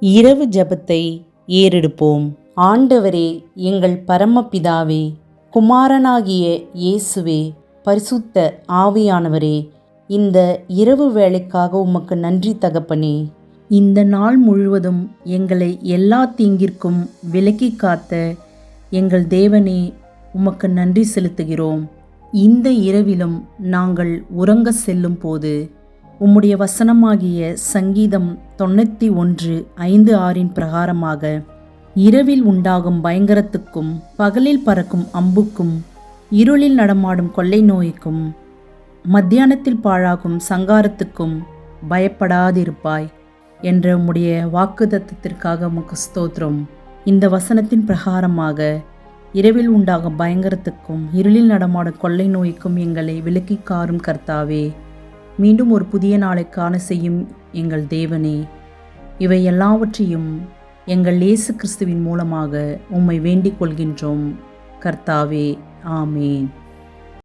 இரவு ஜெபத்தை ஏறெடுப்போம். ஆண்டவரே எங்கள் பரமபிதாவே குமாரனாகிய இயேசுவே பரிசுத்த ஆவியானவரே இந்த இரவு வேலைக்காக உமக்கு நன்றி தகப்பனே. இந்த நாள் முழுவதும் எங்களை எல்லா தீங்கிற்கும் விலக்கி காத்த எங்கள் தேவனே உமக்கு நன்றி செலுத்துகிறோம். இந்த இரவிலும் நாங்கள் உறங்க செல்லும் போது உம்முடைய வசனமாகிய சங்கீதம் தொண்ணூற்றி ஒன்று ஐந்து ஆறின் பிரகாரமாக இரவில் உண்டாகும் பயங்கரத்துக்கும் பகலில் பறக்கும் அம்புக்கும் இருளில் நடமாடும் கொள்ளை நோய்க்கும் மத்தியானத்தில் பாழாகும் சங்காரத்துக்கும் பயப்படாதிருப்பாய் என்ற உம்முடைய வாக்குதத்திற்காக உமக்கு ஸ்தோத்திரம். இந்த வசனத்தின் பிரகாரமாக இரவில் உண்டாகும் பயங்கரத்துக்கும் இருளில் நடமாடும் கொள்ளை நோய்க்கும் எங்களை விலக்கி காரும் கர்த்தாவே. மீண்டும் ஒரு புதிய நாளை காண செய்யும் எங்கள் தேவனே. இவை எல்லாவற்றையும் எங்கள் இயேசு கிறிஸ்துவின் மூலமாக உம்மை வேண்டிக் கொள்கின்றோம். கர்த்தாவே ஆமேன்.